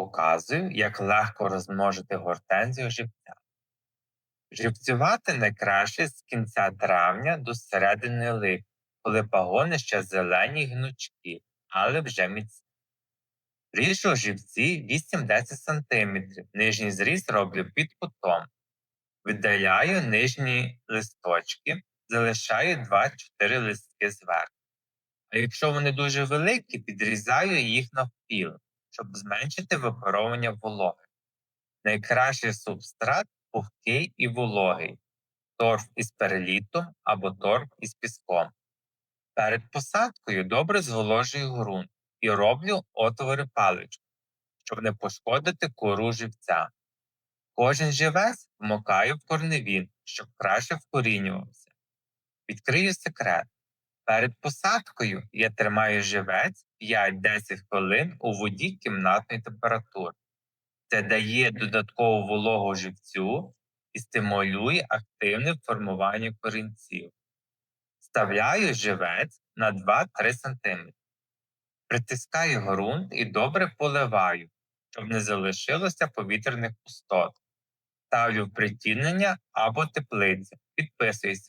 Показую, як легко розмножити гортензію живця. Живцювати найкраще з кінця травня до середини липня, коли пагони ще зелені й гнучкі, але вже міцні. Ріжу живці 8-10 см. Нижній зріз роблю під кутом. Видаляю нижні листочки, залишаю 2-4 листки зверху. А якщо вони дуже великі, підрізаю їх навпіл, щоб зменшити випаровування вологи. Найкращий субстрат пухкий і вологий, торф із перелітом або торф із піском. Перед посадкою добре зволожую ґрунт і роблю отвори паличкою, щоб не пошкодити кору живця. Кожен живець вмокаю в корневін, щоб краще вкорінювався. Відкрию секрет. Перед посадкою я тримаю живець 5-10 хвилин у воді кімнатної температури. Це дає додаткову вологу живцю і стимулює активне формування корінців. Вставляю живець на 2-3 см. Притискаю ґрунт і добре поливаю, щоб не залишилося повітряних пустот. Ставлю притінення або теплицю. Підписуйся.